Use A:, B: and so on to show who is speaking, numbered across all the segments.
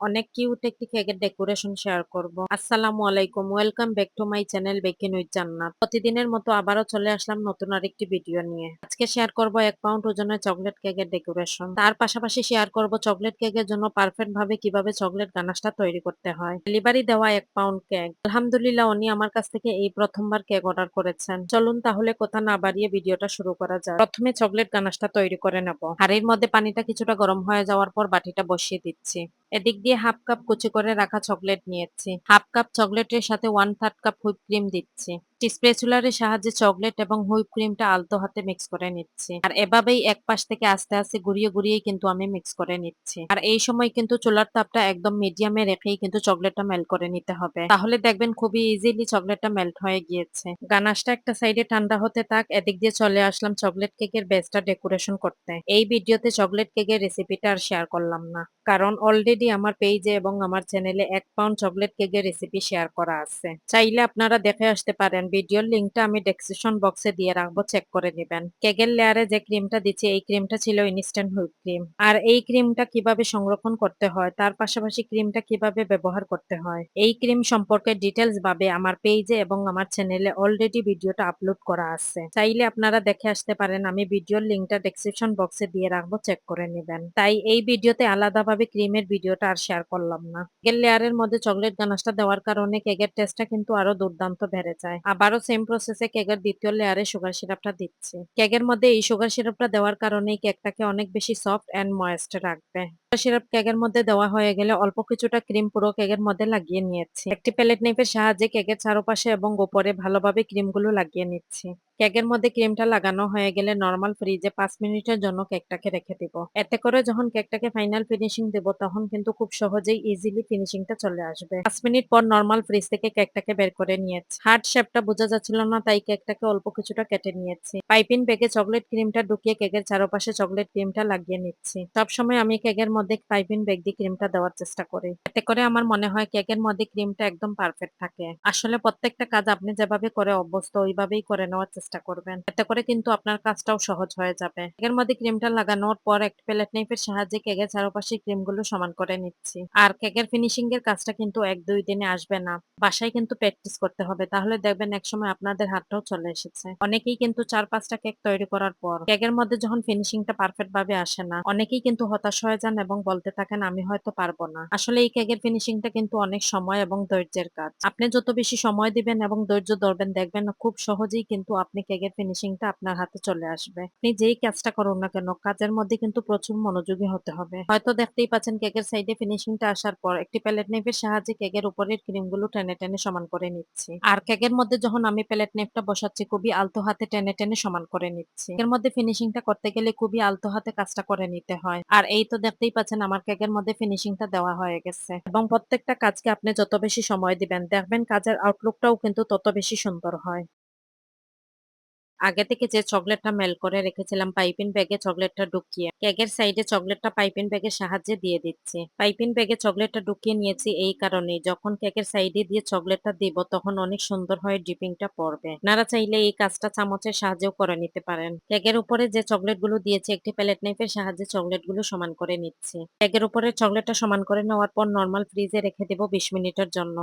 A: অনেক কিউট একটি কেকের ডেকোরেশন শেয়ার করব। আসসালামু আলাইকুম welcome back to my channel বেকে নুই জান্নাত প্রতিদিনের মতো আবারও চলে আসলাম নতুন আরেকটি ভিডিও নিয়ে। আজকে শেয়ার করব এক পাউন্ড ওজনের চকলেট কেকের ডেকোরেশন তার পাশাপাশি শেয়ার করব চকলেট কেকের জন্য পারফেক্ট ভাবে কীভাবে চকলেট গানাশটা তৈরি করতে হয়। ডেলিভারি দেওয়া এক পাউন্ড কেক আলহামদুলিল্লাহ, উনি আমার কাছ থেকে এই প্রথমবার কেক অর্ডার করেছেন। চলুন তাহলে কথা না বাড়িয়ে ভিডিওটা শুরু করা যায় প্রথমে চকলেট গানাশটা তৈরি করে নেব। হাড়ির মধ্যে পানিটা কিছুটা গরম হয়ে যাওয়ার পর বাটিটা বসিয়ে দিচ্ছি। এদিক দিয়ে হাফ কাপ কুচি করে রাখা চকলেট নিয়েছি। হাফ কাপ চকলেটের সাথে one third cup whip cream দিচ্ছি। স্প্রেচুলারের সাহায্যে চকলেট এবং হুইপ ক্রিমটা আলতো হাতে মিক্স করে নিচ্ছি। আর এভাবেই এক পাশ থেকে আস্তে আস্তে ঘুরিয়ে ঘুরিয়ে কিন্তু আমি মিক্স করে নিচ্ছি। আর এই সময় কিন্তু চুলার তাপটা একদম মিডিয়ামে রেখেই কিন্তু চকলেটটা মেল্ট করে নিতে হবে। তাহলে দেখবেন খুবই ইজিলি চকলেটটা মেল্ট হয়ে গিয়েছে। গানাশটা একটা সাইডে ঠান্ডা হতে থাক, এদিক দিয়ে চলে আসলাম চকলেট কেকের বেসটা ডেকোরেশন করতে। এই ভিডিওতে চকলেট কেকের রেসিপিটা আর শেয়ার করলাম না। কারণ অলরেডি আমার পেজে এবং আমার চ্যানেলে এক পাউন্ড চকলেট কেকের রেসিপি শেয়ার করা আছে। চাইলে আপনারা দেখে আসতে পারেন ভিডিওর লিঙ্কটা আমি ডেসক্রিপশন বক্সে দিয়ে রাখব চেক করে নেবেন। কেকের লেয়ারে যে ক্রিমটা দিচ্ছি, এই ক্রিমটা ছিল ইনস্ট্যান্ট হুইপ ক্রিম আর এই ক্রিমটা কীভাবে সংরক্ষণ করতে হয়, তার পাশাপাশি ক্রিমটা কীভাবে ব্যবহার করতে হয়, এই ক্রিম সম্পর্কে ডিটেলস ভাবে আমার পেজে এবং আমার চ্যানেলে অলরেডি ভিডিওটা আপলোড করা আছে। চাইলে আপনারা দেখে আসতে পারেন, আমি ভিডিওর লিঙ্কটা ডেসক্রিপশন বক্সে দিয়ে রাখব চেক করে নেবেন। তাই এই ভিডিওতে আলাদাভাবে ক্রিমের ভিডিওটা আর শেয়ার করলাম না। কেকের লেয়ারের মধ্যে চকলেট গানাশটা দেওয়ার কারণে কেকের টেস্টটা কিন্তু আরও দুর্দান্ত বেড়ে যায়। আবারও সেম প্রসেসে কেকের দ্বিতীয় লেয়ারে সুগার সিরাপটা দিচ্ছি। কেকের মধ্যে এই সুগার সিরাপটা দেওয়ার কারণে কেকটাকে অনেক বেশি সফট অ্যান্ড ময়েস্ট রাখবে। সিরাপ কেকের মধ্যে দেওয়া হয়ে গেলে অল্প কিছুটা ক্রিম পুরো কেকের মধ্যে লাগিয়ে নিয়েছি। একটি প্যালেট নাইফের সাহায্যে কেকের চারপাশে এবং উপরে ভালোভাবে ক্রিমগুলো লাগিয়ে নিচ্ছি। কেকের মধ্যে ক্রিমটা লাগানো হয়ে গেলে নর্মাল ফ্রিজে পাঁচ মিনিটের জন্য কেকটাকে রেখে দিব। এতে করে যখন কেকটাকে ফাইনাল ফিনিশিং দেব তখন কিন্তু খুব সহজেই ইজিলি ফিনিশিংটা চলে আসবে। পাঁচ মিনিট পর নর্মাল ফ্রিজ থেকে কেকটাকে বের করে নিয়েছি। হার্ড শেপটা বোঝা যাচ্ছিল না, তাই কেকটাকে অল্প কিছুটা কেটে নিয়েছি। পাইপিন বেগে চকলেট ক্রিমটা ঢুকিয়ে কেকের চারপাশে চকলেট ক্রিমটা লাগিয়ে নিচ্ছি। সবসময় আমি কেকের মধ্যে পাইপিং বেগ দিয়ে ক্রিমটা দেওয়ার চেষ্টা করি। এতে করে আমার মনে হয় কেকের মধ্যে ক্রিমটা একদম পারফেক্ট থাকে। আসলে প্রত্যেকটা কাজ আপনি যেভাবে করে অভ্যস্ত, ওইভাবেই করে নেওয়ার চেষ্টা করবেন। এতে করে কিন্তু আপনার কাজটাও সহজ হয়ে যাবে। কেকের মধ্যে ক্রিমটা লাগানোর পর একটা প্লেট নাইফের সাহায্যে কেকের চারপাশে ক্রিমগুলো সমান করে নিচ্ছি। আর কেকের ফিনিশিং এর কাজটা কিন্তু এক দুই দিনে আসবে না। বাসায় কিন্তু প্র্যাকটিস করতে হবে। তাহলে দেখবেন একসময় আপনাদের হাতটাও চলে এসেছে। অনেকেই কিন্তু চার পাঁচটা কেক তৈরি করার পর কেকের মধ্যে যখন ফিনিশিংটা পারফেক্ট ভাবে আসে না, অনেকেই কিন্তু হতাশ হয়ে যান এবং বলতে থাকেন, আমি হয়তো পারব না। আসলে এই কেকের ফিনিশিংটা কিন্তু অনেক সময় এবং ধৈর্যের কাজ। আপনি যত বেশি সময় দিবেন এবং ধৈর্য ধরবেন, দেখবেন খুব সহজেই কিন্তু আপনি কেকের ফিনিশিংটা আপনার হাতে চলে আসবে। আপনি যেই কাজটা করুন না কেন, কাজের মধ্যে কিন্তু প্রচুর মনোযোগী হতে হবে। হয়তো দেখতেই পাচ্ছেন কেকের সাইডে ফিনিশিংটা আসার পর একটি প্যালেট নেফের সাহায্যে কেকের উপরের ক্রিমগুলো টেনে টেনে সমান করে নিচ্ছি। আর কেকের মধ্যে যখন আমি প্যালেট নেফটা বসাচ্ছি, খুবই আলতো হাতে টেনে টেনে সমান করে নিচ্ছি। এর মধ্যে ফিনিশিংটা করতে গেলে খুবই আলতো হাতে কাজটা করে নিতে হয়। আর এই তো দেখতেই পাচ্ছেন, আমার কেকের মধ্যে ফিনিশিংটা দেওয়া হয়ে গেছে। এবং প্রত্যেকটা কাজকে আপনি যত বেশি সময় দিবেন, দেখবেন কাজের আউটলুকটাও কিন্তু তত বেশি সুন্দর হয়। আগে থেকে যে চকলেটটা মেল করে রেখেছিলাম পাইপিং ব্যাগে চকলেটটা ঢুকিয়ে কেকের সাইডে চকলেটটা পাইপিং ব্যাগের সাহায্যে দিয়ে দিচ্ছি। পাইপিং ব্যাগে চকলেটটা ঢুকিয়ে নিয়েছি এই কারণে যখন কেকের সাইডে দিয়ে চকলেটটা দিব, তখন অনেক সুন্দর হয়ে ডিপিংটা পড়বে। নারা চাইলে এই কাজটা চামচের সাহায্যেও করে নিতে পারেন। কেকের উপরে যে চকলেটগুলো দিয়েছি, একটি প্যালেট নাইফের সাহায্যে চকলেটগুলো সমান করে নিচ্ছি। কেকের উপরে চকলেটটা সমান করে নেওয়ার পর নর্মাল ফ্রিজে রেখে দেবো বিশ মিনিটের জন্য।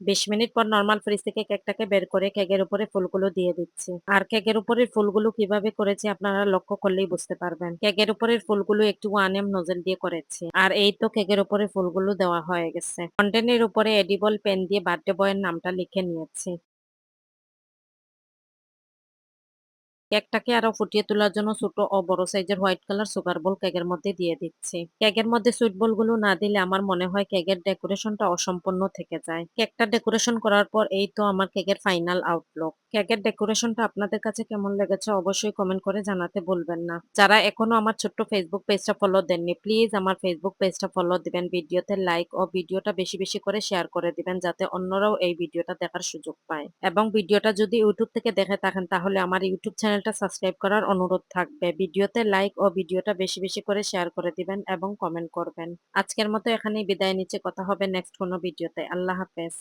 A: বিশ মিনিট পর নর্মাল ফ্রিজ থেকে কেকটাকে বের করে কেকের উপরে ফুলগুলো দিয়ে দিচ্ছি। আর কেকের উপরের ফুলগুলো কীভাবে করেছি আপনারা লক্ষ্য করলেই বুঝতে পারবেন। কেকের উপরের ফুলগুলো একটু ওয়ান এম নজেল দিয়ে করেছি। আর এই তো কেকের উপরে ফুলগুলো দেওয়া হয়ে গেছে। কন্টেনের উপরে এডিবল পেন দিয়ে বার্থডে বয়ের নামটা লিখে নিয়েছি। কেকটাকে আরও ফুটিয়ে তোলার জন্য ছোট ও বড় সাইজের হোয়াইট কালার সুগার বল কেকের মধ্যে দিয়ে দিচ্ছি। কেকের মধ্যে সুইট বলগুলো না দিলে আমার মনে হয় কেকের ডেকোরেশনটা অসম্পূর্ণ থেকে যায়। কেকটা ডেকোরেশন করার পর এই তো আমার কেকের ফাইনাল আউটলুক। কেকের ডেকোরেশনটা আপনাদের কাছে কেমন লেগেছে অবশ্যই কমেন্ট করে জানাতে বলবেন না। যারা এখনও আমার ছোট্ট ফেসবুক পেজটা ফলো দেননি প্লিজ আমার ফেসবুক পেজটা ফলো দিবেন। ভিডিওতে লাইক ও ভিডিওটা বেশি বেশি করে শেয়ার করে দিবেন যাতে অন্যরাও এই ভিডিওটা দেখার সুযোগ পায়। এবং ভিডিওটা যদি ইউটিউব থেকে দেখে থাকেন, তাহলে আমার ইউটিউব চ্যানেলটা সাবস্ক্রাইব করার অনুরোধ থাকবে। ভিডিওতে লাইক ও ভিডিওটা বেশি বেশি করে শেয়ার করে দিবেন এবং কমেন্ট করবেন। আজকের মতো এখানেই বিদায় নিচ্ছে। কথা হবে নেক্সট কোনো ভিডিওতে। আল্লাহ হাফেজ।